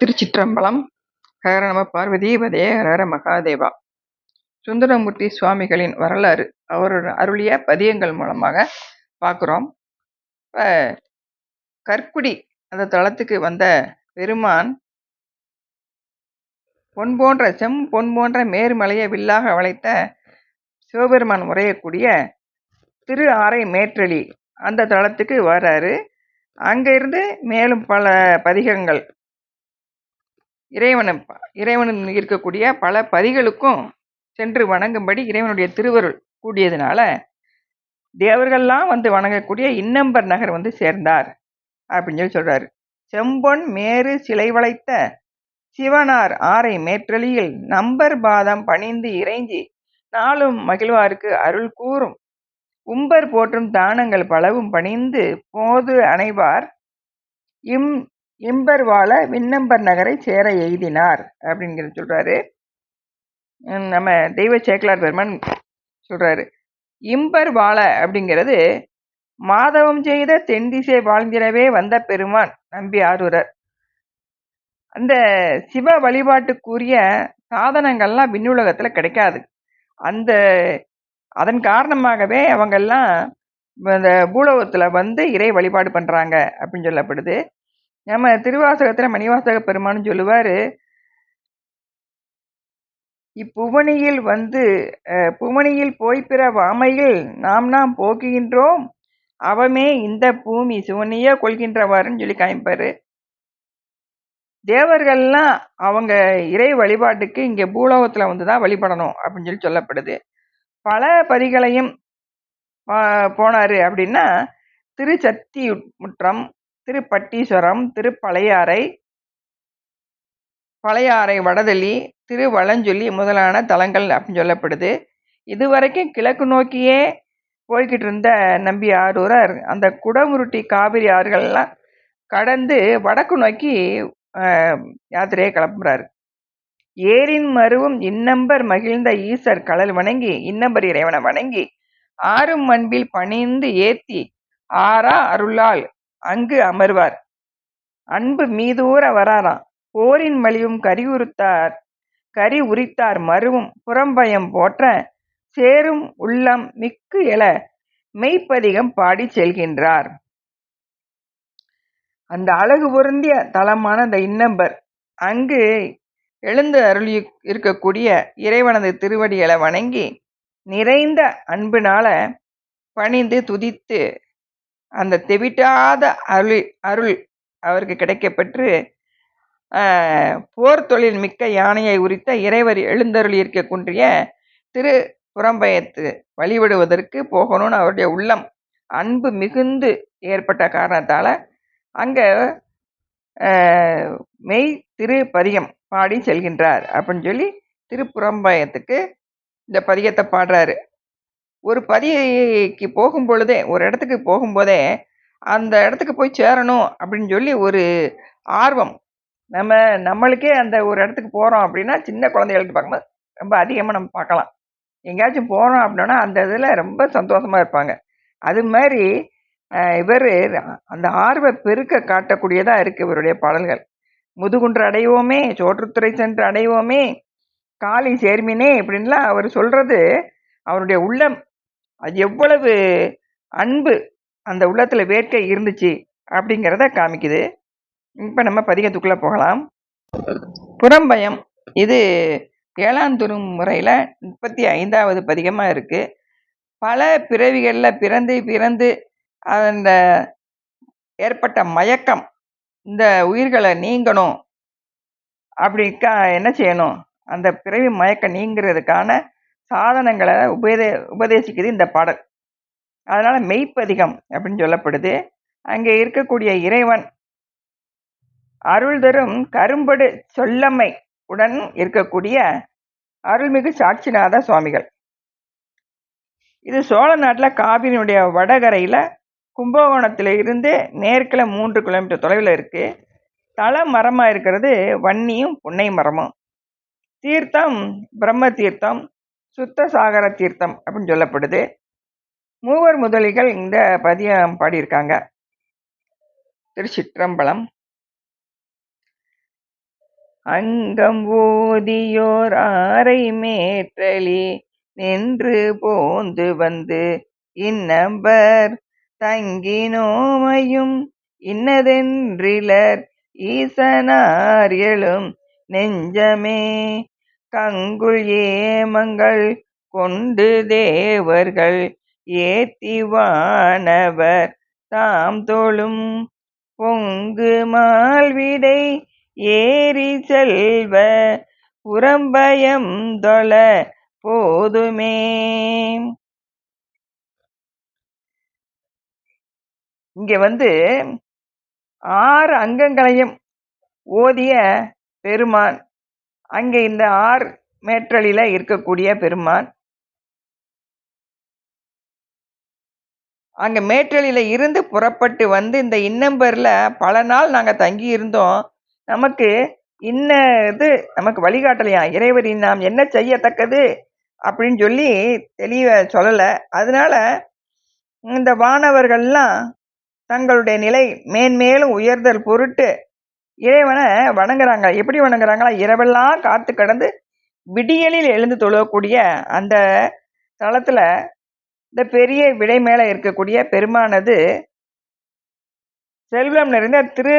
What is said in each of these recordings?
திருச்சிற்றம்பலம் ஹர பார்வதி பார்வதீபதே ஹர மகாதேவா. சுந்தரமூர்த்தி சுவாமிகளின் வரலாறு அவரோட அருளிய பதியங்கள் மூலமாக பார்க்குறோம். இப்போ கற்குடி அந்த தளத்துக்கு வந்த பெருமான் பொன் போன்ற செம் பொன் போன்ற மேருமலையை வில்லாக வளைத்த சிவபெருமான் உரையக்கூடிய திரு ஆரை மேற்றலி அந்த தளத்துக்கு வராரு அங்கிருந்து மேலும் பல பதிகங்கள் இறைவனை இறைவன் இருக்கக்கூடிய பல பதிகளுக்கும் சென்று வணங்கும்படி இறைவனுடைய திருவருள் கூடியதுனால தேவர்கள்லாம் வந்து வணங்கக்கூடிய இன்னம்பர் நகர் வந்து சேர்ந்தார் அப்படின்னு சொல்லி சொல்கிறாரு செம்பொன் மேரு சிலை வளைத்த சிவனார் ஆரை மேற்றலியில் நம்பர் பாதம் பணிந்து இறைஞ்சி நாளும் மகிழ்வாருக்கு அருள் கூறும். உம்பர் போற்றும் தானங்கள் பலவும் பணிந்து போது அணைவார். இம் இம்பர் வாழ விண்ணம்பர் நகரை சேர எய்தினார் அப்படிங்கிற சொல்கிறாரு நம்ம தெய்வ சேக்கலார் பெருமன் சொல்கிறாரு இம்பர் வாழ அப்படிங்கிறது மாதவம் செய்த தென்திசை வாழ்ந்திடவே வந்த பெருமான் நம்பி ஆரூரர். அந்த சிவ வழிபாட்டுக்குரிய சாதனங்கள்லாம் விண்ணுலகத்தில் கிடைக்காது. அந்த அதன் காரணமாகவே அவங்கெல்லாம் இந்த பூலோகத்தில் வந்து இறை வழிபாடு பண்ணுறாங்க அப்படின்னு சொல்லப்படுது. நம்ம திருவாசகத்துல மணிவாசக பெருமான்னு சொல்லுவாரு இப்புவனியில் வந்து புவனியில் போய் பிற வாமையில் நாம் நாம் போக்குகின்றோம். அவமே இந்த பூமி சுவனிய கொள்கின்றவாருன்னு சொல்லி காமிப்பாரு. தேவர்கள்லாம் அவங்க இறை வழிபாட்டுக்கு இங்க பூலோகத்துல வந்துதான் வழிபடணும் அப்படின்னு சொல்லி சொல்லப்படுது. பல பதிகளையும் போனாரு அப்படின்னா திருச்சத்தி முற்றம் திருப்பட்டீஸ்வரம் திருப்பழையாறை பழையாறை வடதளி திருவளஞ்சொல்லி முதலான தலங்கள் அப்படின்னு சொல்லப்படுது. இதுவரைக்கும் கிழக்கு நோக்கியே போய்கிட்டு இருந்த நம்பி ஆரூரர் அந்த குடமுருட்டி காவிரி ஆறுகள்லாம் கடந்து வடக்கு நோக்கி யாத்திரையை கிளம்புறாரு. ஏரின் மருவும் இன்னம்பர் மகிழ்ந்த ஈசர் கடல் வணங்கி இன்னம்பர் இறைவனை வணங்கி ஆறும் அன்பில் பணிந்து ஏத்தி ஆறா அருளால் அங்கு அமர்வார். அன்பு மீதூர வராராம். போரின் மலிவும் கரி உறுத்தார். கரி உரித்தார் மருவும் புறம்பயம் போற்ற சேரும் உள்ளம் மிக்கு எழ மெய்ப்பதிகம் பாடி செல்கின்றார். அந்த அழகு பொருந்திய தலமான அந்த இன்னம்பர் அங்கு எழுந்து அருளி இருக்கக்கூடிய இறைவனது திருவடிகளை வணங்கி நிறைந்த அன்பினால பணிந்து துதித்து அந்த தெவிட்டாத அருள் அருள் அவருக்கு கிடைக்கப்பெற்று போர் தொழில் மிக்க யானையை உரித்த இறைவர் எழுந்தருளி குன்றிய திரு புறம்பயத்து வழிபடுவதற்கு போகணும்னு அவருடைய உள்ளம் அன்பு மிகுந்து ஏற்பட்ட காரணத்தால் அங்கே மெய் திரு பதிகம் பாடி செல்கின்றார். அப்படின்னு சொல்லி திருப்புறம்பயத்துக்கு இந்த பதிகத்தை பாடுறாரு. ஒரு பதிக்கு போகும் பொழுதே ஒரு இடத்துக்கு போகும்போதே அந்த இடத்துக்கு போய் சேரணும் அப்படின்னு சொல்லி ஒரு ஆர்வம். நம்ம நம்மளுக்கே அந்த ஒரு இடத்துக்கு போகிறோம் அப்படின்னா சின்ன குழந்தைகளுக்கு பார்க்கும்போது ரொம்ப அதிகமாக நம்ம பார்க்கலாம். எங்கேயாச்சும் போகிறோம் அப்படின்னா அந்த இதில் ரொம்ப சந்தோஷமாக இருப்பாங்க. அது மாதிரி இவர் அந்த ஆர்வ பெருக்க காட்டக்கூடியதாக இருக்குது இவருடைய பாடல்கள். முதுகுன்று அடைவோமே சோற்றுத்துறை சென்று அடைவோமே காளி சேர்மினே இப்படின்லாம் அவர் சொல்கிறது அவருடைய உள்ளம் அது எவ்வளவு அன்பு அந்த உள்ளத்தில் வேட்கை இருந்துச்சு அப்படிங்கிறத காமிக்குது. இப்போ நம்ம பதிகத்துக்குள்ளே போகலாம். புறம்பயம். இது ஏழாந்துரும் முறையில் முப்பத்தி ஐந்தாவது பதிகமாக இருக்குது பல பிறவிகளில் பிறந்து பிறந்து அந்த ஏற்பட்ட மயக்கம் இந்த உயிர்களை நீங்கணும். அப்படிக்கா என்ன செய்யணும்? அந்த பிறவி மயக்கம் நீங்கிறதுக்கான சாதனங்களை உபதே உபதேசிக்குது இந்த பாடல். அதனால் மெய்ப்பதிகம் அப்படின்னு சொல்லப்படுது. அங்கே இருக்கக்கூடிய இறைவன் அருள் தரும் கரும்படு சொல்லம்மை உடன் இருக்கக்கூடிய அருள்மிகு சாட்சிநாத சுவாமிகள். இது சோழ நாட்டில் காவிரியினுடைய வடகரையில் கும்பகோணத்தில் இருந்து நேர்கில் மூன்று கிலோமீட்டர் தொலைவில் இருக்குது தல மரமாக இருக்கிறது வன்னியும் புன்னை மரமும். தீர்த்தம் பிரம்ம தீர்த்தம் சுத்த சாகர தீர்த்தம் அப்படின்னு சொல்லப்படுது. மூவர் முதலிகள் இந்த பதியம் பாடியிருக்காங்க. திருச்சிற்றம்பலம். அங்கம் ஓதியோர் ஆரை மேற்றலி நின்று போந்து வந்து இன்னம்பர் தங்கினோமையும் இன்னதென்றிலர் ஈசனார் எழும் நெஞ்சமே கங்குல் ஏமங்கள் கொண்டு தேவர்கள் ஏத்திவானவர் தாம் தோளும் பொங்கு மால்விடை ஏறி செல்வ புறம்பயம் தொழ போதுமே. இங்க வந்து ஆறு அங்கங்களையும் ஓதிய பெருமான் அங்கே இந்த ஆர் மேற்றலில இருக்கக்கூடிய பெருமான். அங்க மேற்றலில இருந்து புறப்பட்டு வந்து இந்த இன்னம்பர்ல பல நாள் நாங்க தங்கி இருந்தோம் நமக்கு இன்ன இது நமக்கு வழிகாட்டலையா? இறைவரி நாம் என்ன செய்யத்தக்கது? அப்படின்னு சொல்லி தெளிவ சொல்லல. அதனால இந்த வானவர்கள்லாம் தங்களுடைய நிலை மேன்மேலும் உயர்தல் பொருட்டு இறைவனை வணங்குறாங்க. எப்படி வணங்குறாங்களா இரவெல்லாம் காத்து கடந்து விடியலில் எழுந்து தொழக்கூடிய அந்த தளத்தில் இந்த பெரிய விடை மேலே இருக்கக்கூடிய பெருமானது செல்வம் நிறைந்த திரு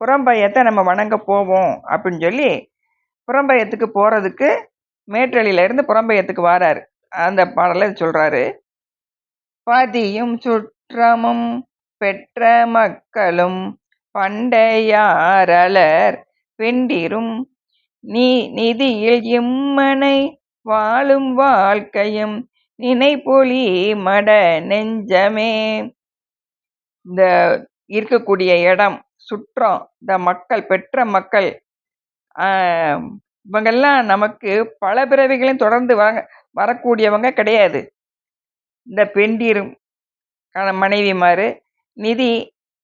புறம்பயத்தை நம்ம வணங்க போவோம் அப்படின்னு சொல்லி புறம்பயத்துக்கு போகிறதுக்கு மேற்றலியிலேருந்து புறம்பயத்துக்கு வாரார். அந்த பாடலை சொல்கிறாரு பதியும் சுற்றமும் பெற்ற மக்களும் பண்டையாரலர் பெண்டிரும் நீ நிதியில் இம்மனை வாழும் வாழ்க்கையும் நினைப்பொலி மட நெஞ்சமே. இந்த இருக்கக்கூடிய இடம் சுற்றம் இந்த மக்கள் பெற்ற மக்கள் இவங்கெல்லாம் நமக்கு பல பிறவிகளையும் தொடர்ந்து வர வரக்கூடியவங்க கிடையாது. இந்த பெண்டிரும் மனைவிமாரு நிதி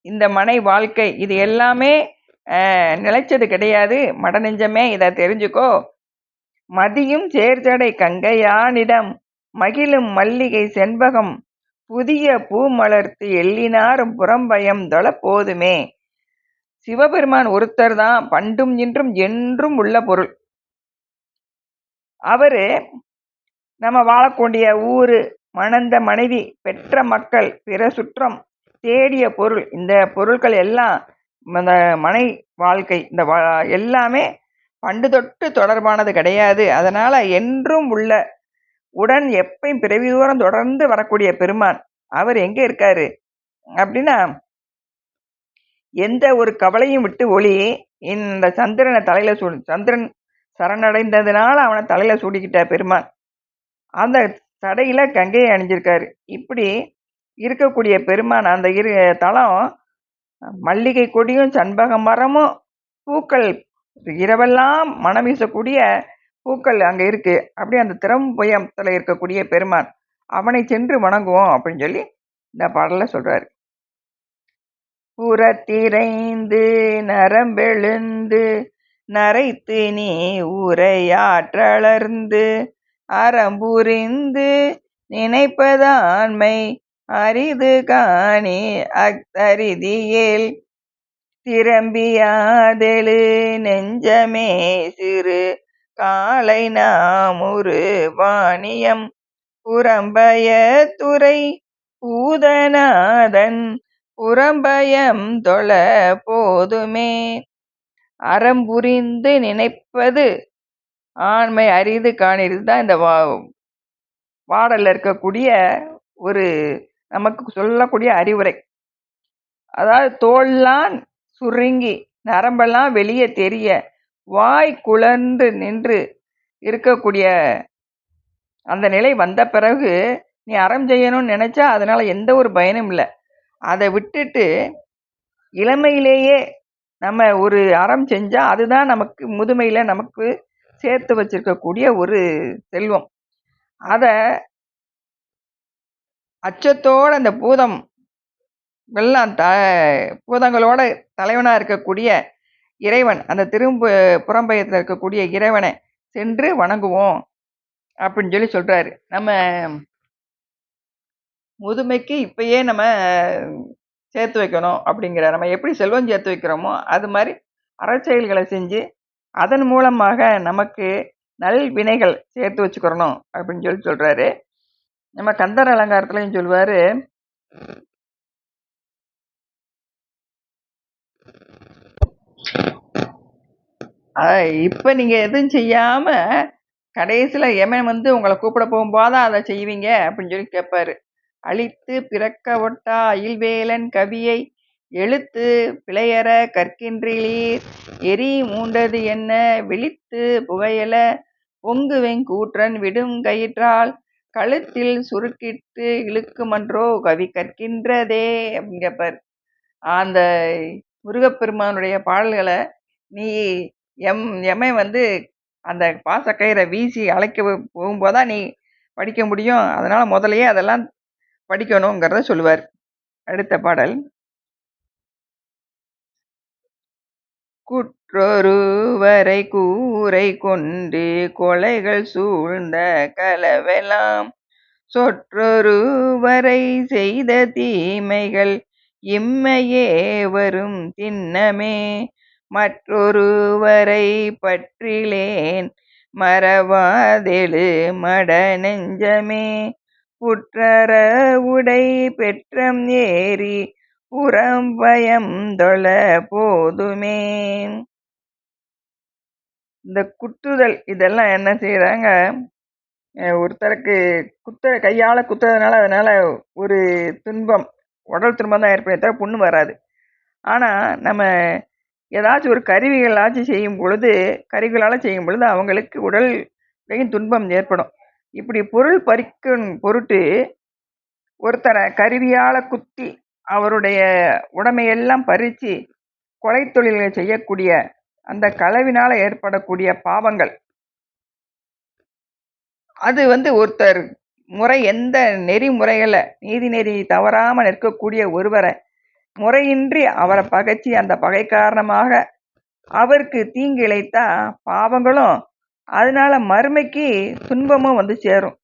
இந்த மனை வாழ்க்கை இது எல்லாமே நிலைச்சது கிடையாது. மடநெஞ்சமே இதை தெரிஞ்சுக்கோ. மதியும் சேர்ஜடை கங்கையானிடம் மகிழும் மல்லிகை செண்பகம் புதிய பூ மலர்த்து எள்ளினாரும் புறம்பயம் தொழ போதுமே. சிவபெருமான் ஒருத்தர் தான் பண்டும் இன்றும் என்றும் உள்ள பொருள். அவரு நம்ம வாழக்கூடிய ஊரு மணந்த மனைவி பெற்ற மக்கள் பிற சுற்றம் தேடிய பொருள் இந்த பொருட்கள் எல்லாம் இந்த மனை வாழ்க்கை இந்த எல்லாமே பண்டு தொட்டு தொடர்பானது கிடையாது. அதனால் என்றும் உள்ள உடன் எப்பையும் பிறவி தூரம் தொடர்ந்து வரக்கூடிய பெருமான் அவர் எங்கே இருக்காரு? அப்படின்னா எந்த ஒரு கவலையும் விட்டு ஒளி இந்த சந்திரனை தலையில் சூ சந்திரன் சரணடைந்ததுனால அவனை தலையில் சூடிக்கிட்ட பெருமான். அந்த தடையில் கங்கையை அணிஞ்சிருக்காரு. இப்படி இருக்கக்கூடிய பெருமான் அந்த இரு தலம் மல்லிகை கொடியும் சண்பக மரமும் பூக்கள் இரவெல்லாம் மனம் வீசக்கூடிய பூக்கள் அங்கே இருக்கு. அப்படி அந்த திறம்புயத்தில் இருக்கக்கூடிய பெருமான் அவனை சென்று வணங்குவோம் அப்படின்னு சொல்லி இந்த பாடலில் சொல்கிறார் புறத்திரைந்து நரம்பெழுந்து நரைத்து நீ உரையாற்றளர்ந்து அறம்புரிந்து நினைப்பதான்மை அரிது காணி அக்தரிதியேல் திரம்பியாதெழு. நெஞ்சமே சிறு காலை நாமுரு வாணியம் புறம்பய துறை பூதநாதன் புறம்பயம் தொழ போதுமே. அறம்புரிந்து நினைப்பது ஆண்மை அரிது காணிறது தான் இந்த வா பாடலில் இருக்கக்கூடிய ஒரு நமக்கு சொல்லக்கூடிய அறிவுரை. அதாவது தோல்லாம் சுருங்கி நரம்பெல்லாம் வெளியே தெரிய வாய் குளர்ந்து நின்று இருக்கக்கூடிய அந்த நிலை வந்த பிறகு நீ அறம் செய்யணும்னு நினச்சா அதனால் எந்த ஒரு பயனும் இல்லை. அதை விட்டுட்டு இளமையிலேயே நம்ம ஒரு அறம் செஞ்சால் அதுதான் நமக்கு முதுமையில் நமக்கு சேர்த்து வச்சிருக்கக்கூடிய ஒரு செல்வம். அதை அச்சத்தோடு அந்த பூதம் எல்லாம் த பூதங்களோட தலைவனாக இருக்கக்கூடிய இறைவன் அந்த திரும்ப புறம்பயத்தில் இருக்கக்கூடிய இறைவனை சென்று வணங்குவோம் அப்படின்னு சொல்லி சொல்கிறாரு நம்ம முதுமைக்கு இப்பயே நம்ம சேர்த்து வைக்கணும் அப்படிங்கிற நம்ம எப்படி செல்வம் சேர்த்து வைக்கிறோமோ அது மாதிரி அறச்செயல்களை செஞ்சு அதன் மூலமாக நமக்கு நல் வினைகள் சேர்த்து வச்சுக்கிறணும் அப்படின்னு சொல்லி சொல்கிறாரு நம்ம கந்தர் அலங்காரத்துலையும் சொல்லுவார் இப்போ நீங்கள் எதுவும் செய்யாமல் கடைசியில் எமன் வந்து உங்களை கூப்பிட போகும்போது அதை செய்வீங்க அப்படின்னு சொல்லி கேட்பாரு அழித்து பிறக்க ஒட்டா அயில்வேலன் கவியை எழுத்து பிழையற கற்கின்றீர் எரி மூண்டது என்ன விழித்து புகையல பொங்குவெங் கூற்றன் விடும் கயிற்றால் கழுத்தில் சுருக்கிட்டு இழுக்குமன்றோ கவி கற்கின்றதே அப்படிங்கப்பார் அந்த முருகப்பெருமானுடைய பாடல்களை நீ எம் எம்மை வந்து அந்த பாசக்கயிறை வீசி அழைக்க போகும்போதான் நீ படிக்க முடியும். அதனால் முதலையே அதெல்லாம் படிக்கணுங்கிறத சொல்லுவார். அடுத்த பாடல். குற்றொருவரை கூரை கொண்டு கொலைகள் சூழ்ந்த கலவெலாம். சொற்றொருவரை செய்த தீமைகள் இம்மையே வரும் திண்ணமே. மற்றொருவரை பற்றிலேன் மறவாதெழு மட நெஞ்சமே புற்றற உடை பெற்றம் ஏறி புறம் பயம் தொழ போதுமே. இந்த குத்துதல் இதெல்லாம் என்ன செய்யறாங்க ஒருத்தருக்கு குத்த கையால குத்துறதுனால அதனால ஒரு துன்பம் உடல் துன்பம் தான் ஏற்படுத்த தவிர புண்ணு வராது. ஆனா நம்ம ஏதாச்சும் ஒரு கருவிகளாச்சும் செய்யும் பொழுது கருவிகளால் செய்யும் பொழுது அவங்களுக்கு உடல் துன்பம் ஏற்படும். இப்படி பொருள் பறிக்கும் பொருட்டு ஒருத்தரை கருவியால குத்தி அவருடைய உடமையெல்லாம் பறித்து கொலை தொழில்களை செய்யக்கூடிய அந்த களவினால் ஏற்படக்கூடிய பாவங்கள். அது வந்து ஒருத்தர் முறை எந்த நெறிமுறைகளை நீதி நெறி தவறாமல் நிற்கக்கூடிய ஒருவரை முறையின்றி அவரை பகைச்சி அந்த பகை காரணமாக அவருக்கு தீங்கு இழைத்தா பாவங்களும் அதனால மறுமைக்கு துன்பமும் வந்து சேரும்.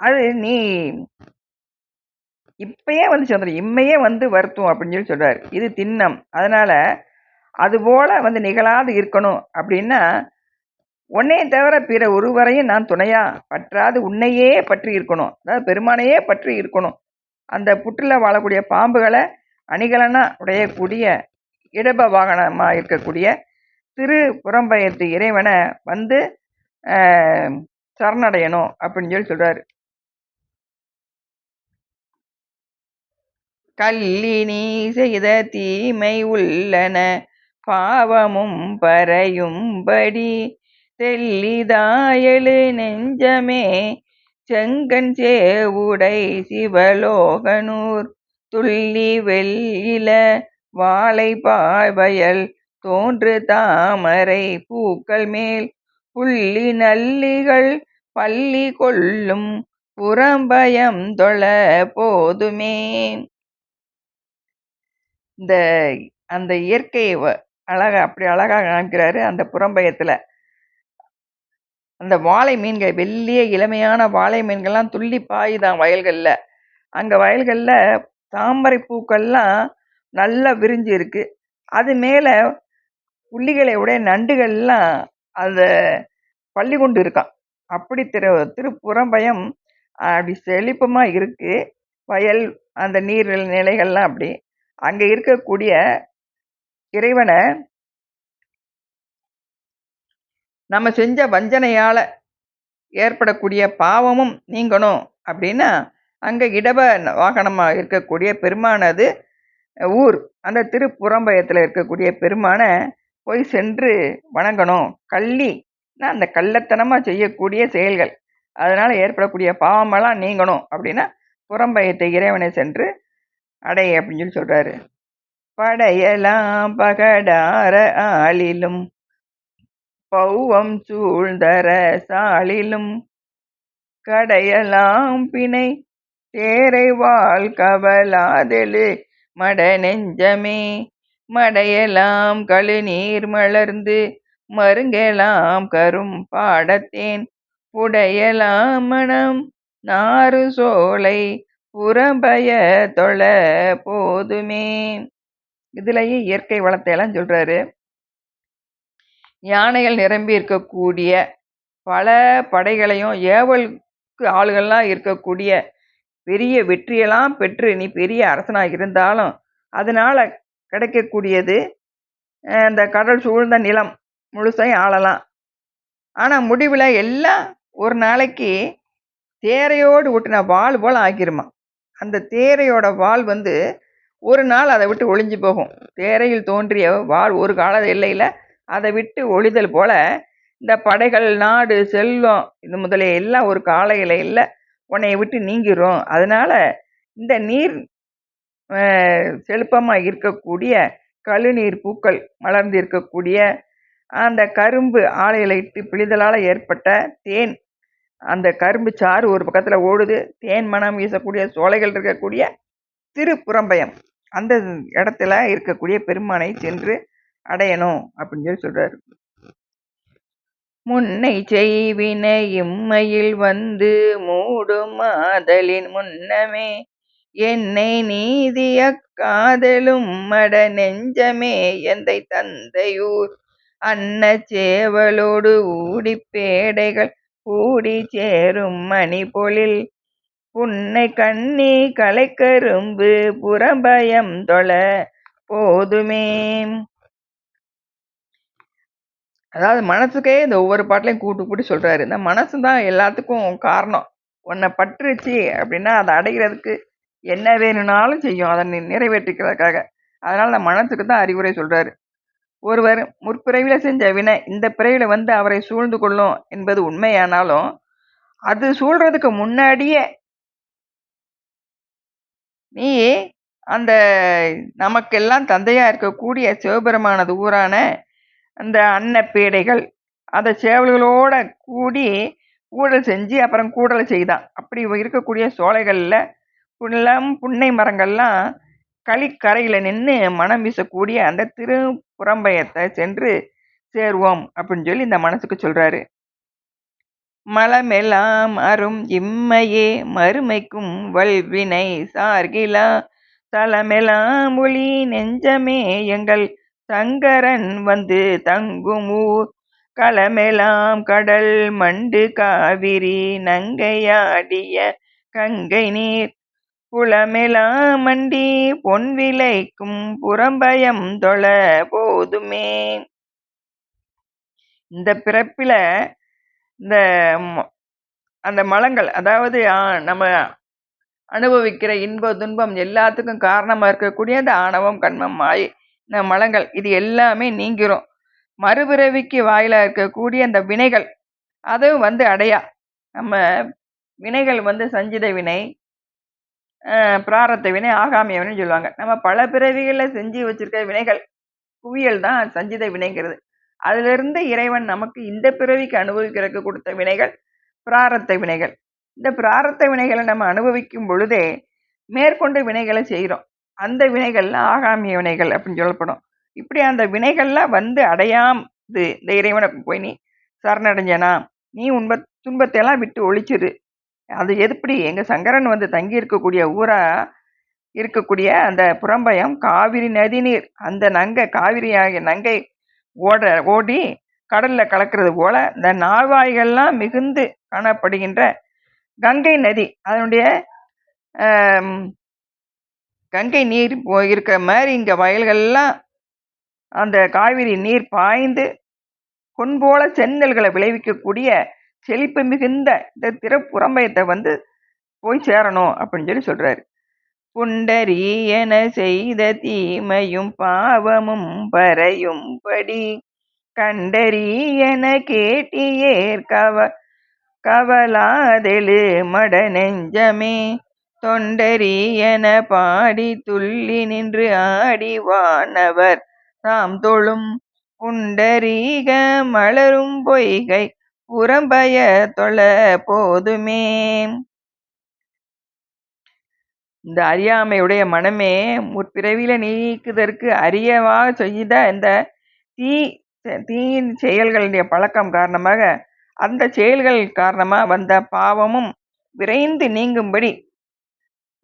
அது நீ இப்பயே வந்து சொல்றேன் இம்மையே வந்து வருத்தும் அப்படின்னு சொல்லி சொல்றாரு. இது திண்ணம். அதனால அதுபோல் வந்து நிகழாது இருக்கணும். அப்படின்னா உன்னையை தவிர பிற ஒருவரையும் நான் துணையா பற்றாது உன்னையே பற்றி இருக்கணும். அதாவது பெருமானையே பற்றி இருக்கணும். அந்த புற்றில் வாழக்கூடிய பாம்புகளை அணிகலனா உடையக்கூடிய இடப வாகனமாக இருக்கக்கூடிய திரு புறம்பயத்து இறைவனை வந்து சரணடையணும் அப்படின்னு சொல்லி சொல்றாரு. கல்லினி செய்த தீமை உள்ளன. பாவமும் பறையும்படி தெல்லிதாயலு நெஞ்சமே. செங்கன் சேவுடை சிவலோகனூர். துள்ளி வெள்ளில வாழை பாய்வயல் தோன்று தாமரை பூக்கள் மேல். புள்ளி நல்லிகள் பள்ளி கொள்ளும் புறம்பயம் தொழ போதுமே. இந்த அந்த இயற்கையை அழகாக அப்படி அழகாக காமிக்கிறாரு அந்த புறம்பயத்தில். அந்த வாழை மீன்கள் வெள்ளிய இளமையான வாழை மீன்கள்லாம் துள்ளி பாயுதான் வயல்களில். அங்கே வயல்களில் தாமரை பூக்கள்லாம் நல்லா விரிஞ்சு இருக்கு. அது மேலே புள்ளிகளை உடைய நண்டுகள்லாம் அந்த பள்ளி கொண்டு இருக்கான் அப்படி திரு திருப்புறம்பயம் அப்படி செழிப்பமாக இருக்குது வயல் அந்த நீர் நிலைகள்லாம் அப்படி. அங்கே இருக்கக்கூடிய இறைவனை நம்ம செஞ்ச வஞ்சனையால் ஏற்படக்கூடிய பாவமும் நீங்கணும் அப்படின்னா அங்கே இடப வாகனமாக இருக்கக்கூடிய பெருமானது ஊர் அந்த திருப்புறம்பயத்தில் இருக்கக்கூடிய பெருமானை போய் சென்று வணங்கணும். கள்ளி அந்த கள்ளத்தனமாக செய்யக்கூடிய செயல்கள். அதனால் ஏற்படக்கூடிய பாவமெல்லாம் நீங்கணும் அப்படின்னா புறம்பயத்தை இறைவனை சென்று அடைய அப்படின்னு சொல்லி சொல்றாரு. படையலாம் பகடார ஆளிலும் பௌவம் சூழ்ந்தர சாளிலும் கடையலாம் பிணை தேரை வாழ் கவலாதெழு மட நெஞ்சமே மடையலாம் கழுநீர் மலர்ந்து மருங்கெலாம் கரும் பாடத்தேன் புடையலாம் மனம் நாறு சோலை புறம்பய தொழ போதுமே. இதுலயே இயற்கை வளத்தை எல்லாம் சொல்றாரு. யானைகள் நிரம்பி இருக்கக்கூடிய பல படைகளையும் ஏவலுக்கு ஆளுகள்லாம் இருக்கக்கூடிய பெரிய வெற்றியெல்லாம் பெற்று நீ பெரிய அரசனாக இருந்தாலும் அதனால கிடைக்கக்கூடியது அந்த இந்த கடல் சூழ்ந்த நிலம் முழுசையும் ஆளலாம். ஆனால் முடிவில் எல்லாம் ஒரு நாளைக்கு தேரையோடு ஊட்டின வாள் போல் ஆக்கிருமா அந்த தேரையோட வாள் வந்து ஒரு நாள் அதை விட்டு ஒளிஞ்சு போகும். தேரையில் தோன்றிய வாள் ஒரு கால எல்லையில் அதை விட்டு ஒளிதல் போல இந்த படைகள் நாடு செல்வம் இது முதலிய எல்லாம் ஒரு கால இலையில் உன்னையை விட்டு நீங்கிரும். அதனால் இந்த நீர் செழுப்பமாக இருக்கக்கூடிய கழுநீர் பூக்கள் மலர்ந்து இருக்கக்கூடிய அந்த கரும்பு ஆலையில இட்டு பிழிதலால் ஏற்பட்ட தேன் அந்த கரும்பு சாறு ஒரு பக்கத்தில் ஓடுது தேன் மனம் வீசக்கூடிய சோலைகள் இருக்கக்கூடிய திருப்புறம்பயம். அந்த இடத்துல இருக்கக்கூடிய பெருமானை சென்று அடையணும் அப்படின்னு சொல்லி சொல்கிறார் முன்னை செய்வினை இம்மையில் வந்து மூடும் மாதலின் முன்னமே என்னை நீதிய காதலும் மட நெஞ்சமே எந்தை தந்தையூர் அன்ன சேவலோடு ஊடி பேடைகள் கூடி சேரும் மணி பொழில் புன்னை கண்ணி கலைக்கரும்பு புறபயம் தொழ போதுமே. அதாவது மனசுக்கே இந்த ஒவ்வொரு பாட்டிலையும் கூட்டு கூட்டி சொல்றாரு. இந்த மனசு தான் எல்லாத்துக்கும் காரணம். உன்னை பற்றுச்சு அப்படின்னா அதை அடைகிறதுக்கு என்ன வேணும்னாலும் செய்யும். அதை நிறைவேற்றிக்கிறதுக்காக. அதனால இந்த மனசுக்கு தான் அறிவுரை சொல்றாரு. ஒருவர் முற்பிறவில செஞ்ச வினை இந்த பிறவில வந்து அவரை சூழ்ந்து கொள்ளும் என்பது உண்மையானாலும் அது சூழ்றதுக்கு முன்னாடியே நீ அந்த நமக்கெல்லாம் தந்தையா இருக்கக்கூடிய சிவபெருமானது ஊரான அந்த அன்னப்பேடைகள் அந்த சேவல்களோட கூடி கூடல் செஞ்சு அப்புறம் கூடல் செய்தான். அப்படி இருக்கக்கூடிய சோலைகளில் புல்லம் புன்னை மரங்கள்லாம் களிக்கரையில் நின்று மனம் வீசக்கூடிய அந்த திரு புறம்பயத்தை சென்று சேருவோம் அப்படின்னு சொல்லி இந்த மனசுக்கு சொல்கிறாரு மலமெல்லாம் அரும் இம்மையே மறுமைக்கும் வல்வினை சார்கிலா தலமெல்லாம் ஒளி நெஞ்சமே எங்கள் சங்கரன் வந்து தங்கும் ஊர். களமெல்லாம் கடல் மண்டு காவிரி நங்கையாடிய கங்கை நீர் புலமெலாம் மண்டி பொன் விளைக்கும் புறம்பயம் தொழ போதுமே. இந்த பிறப்பில் இந்த ம- அந்த மலங்கள் அதாவது ஆ, நம்ம அனுபவிக்கிற இன்ப துன்பம் எல்லாத்துக்கும் காரணமாக இருக்கக்கூடிய அந்த ஆணவம் கண்மம் மாய் இந்த மலங்கள் இது எல்லாமே நீங்கிரும். மறுபிறவிக்கு வாயிலாக இருக்கக்கூடிய அந்த வினைகள் அதுவும் வந்து அடையா. நம்ம வினைகள் வந்து சஞ்சித வினை பிராரத்த வினை ஆகாமிய வினைன்னு சொல்லுவாங்க. நம்ம பல பிறவிகளில் செஞ்சு வச்சிருக்க வினைகள் குவியல் தான் சஞ்சித வினைங்கிறது. அதிலிருந்து இறைவன் நமக்கு இந்த பிறவிக்கு அனுபவிக்கிறதுக்கு கொடுத்த வினைகள் பிராரத்த வினைகள். இந்த பிராரத்த வினைகளை நம்ம அனுபவிக்கும் பொழுதே மேற்கொண்டு வினைகளை செய்கிறோம் அந்த வினைகள்லாம் ஆகாமிய வினைகள் அப்படின்னு சொல்லப்படும். இப்படி அந்த வினைகள்லாம் வந்து அடையாமது இந்த இறைவனை போய் நீ சரணடைஞ்சனா நீ உன்ப துன்பத்தை எல்லாம் விட்டு ஒழிச்சிரு. அது எப்படி எங்கள் சங்கரன் வந்து தங்கி இருக்கக்கூடிய ஊராக இருக்கக்கூடிய அந்த புறம்பயம் காவிரி நதிநீர் அந்த நங்கை காவிரி ஆகிய நங்கை ஓட ஓடி கடலில் கலக்கிறது போல இந்த நாவாய்கள்லாம் மிகுந்து காணப்படுகின்ற கங்கை நதி. அதனுடைய கங்கை நீர் போ- இருக்கிற மாதிரி இங்கே வயல்கள்லாம் அந்த காவிரி நீர் பாய்ந்து பொன்போல செந்நெல்களை விளைவிக்கக்கூடிய செழிப்பு மிகுந்த இந்த திருப்புறம்பயத்தை வந்து போய் சேரணும் அப்படின்னு சொல்லி சொல்றாரு. புண்டரீயன செய்த தீமையும் பாவமும் பறையும்படி என கேட்டியேர் கவ கவலாதெழு மட நெஞ்சமே தொண்டரியன பாடி துள்ளி நின்று ஆடிவானவர் தாம் தொழும். புண்டரீக மலரும் பொய்கை புறம்பய தொழ போதுமே. இந்த அறியாமையுடைய மனமே முற்பிறவியில நீக்குதற்கு அரியவா செய்த இந்த தீ தீயின் செயல்களுடைய பழக்கம் காரணமாக அந்த செயல்கள் காரணமாக வந்த பாவமும் விரைந்து நீங்கும்படி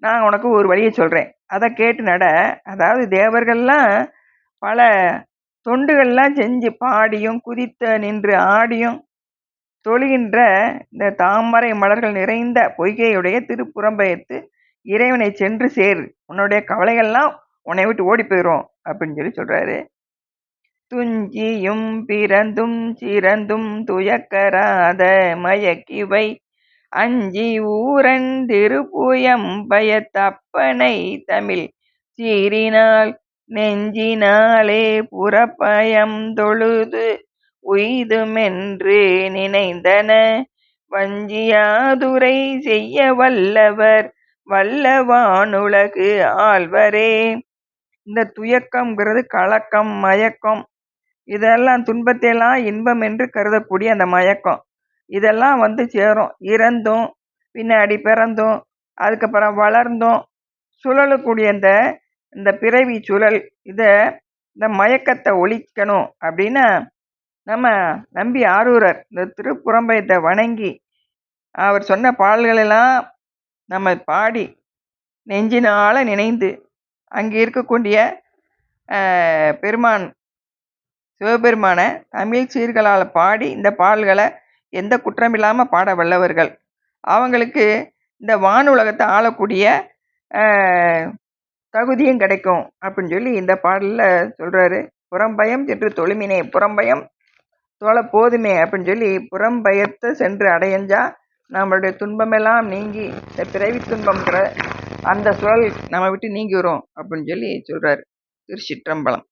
நான் உனக்கு ஒரு வழியை சொல்கிறேன் அதை கேட்டு நட. அதாவது தேவர்கள்லாம் பல தொண்டுகள்லாம் செஞ்சு பாடியும் குதித்த நின்று ஆடியும் தொழுகின்ற இந்த தாமரை மலர்கள் நிறைந்த பொய்கையுடைய திருப்புறம்பயத்து இறைவனை சென்று சேர். உன்னுடைய கவலைகள்லாம் உன்னை விட்டு ஓடி போயிடும் அப்படின்னு சொல்லி சொல்றாரு. துஞ்சியும் பிறந்தும் சிறந்தும் துயக்கராத மயக்கிவை அஞ்சி ஊரன் திருப்புயம் பயத்தப்பனை தமிழ் சீரினால் நெஞ்சினாலே புறப்பயம் தொழுது உய்துமென்று நினைந்தன. வஞ்சியாதுரை செய்ய வல்லவர் வல்லவானுலகு ஆழ்வரே. இந்த துயக்கம்ங்கிறது கலக்கம் மயக்கம். இதெல்லாம் துன்பத்தையெல்லாம் இன்பம் என்று கருதக்கூடிய அந்த மயக்கம். இதெல்லாம் வந்து சேரும். இறந்தும் பின்னாடி பிறந்தும் அதுக்கப்புறம் வளர்ந்தும் சுழலக்கூடிய இந்த இந்த பிறவி சுழல் இதை இந்த மயக்கத்தை ஒழிக்கணும் அப்படின்னா நம்ம நம்பி ஆரூரர் இந்த திருப்புறம்பயத்தை வணங்கி அவர் சொன்ன பாடல்களெல்லாம் நம்ம பாடி நெஞ்சினால நினைந்து அங்கே இருக்கக்கூடிய பெருமான் சிவபெருமானை தமிழ் சீர்களால் பாடி இந்த பாடல்களை எந்த குற்றமில்லாமல் பாட வல்லவர்கள். அவங்களுக்கு இந்த வானுலகத்தை ஆளக்கூடிய தகுதியும் கிடைக்கும் அப்படின்னு சொல்லி இந்த பாடலில் சொல்கிறாரு புறம்பயம் சென்று தொழுமினே புறம்பயம் தோலை போதுமே அப்படின்னு சொல்லி புறம் புறம்பயத்தை சென்று அடையஞ்சா நம்மளுடைய துன்பமெல்லாம் நீங்கி இந்த பிறவி துன்பம்ங்கிற அந்த சுழல் நம்ம விட்டு நீங்கி வரும் அப்படின்னு சொல்லி சொல்கிறாரு திருச்சிற்றம்பலம்.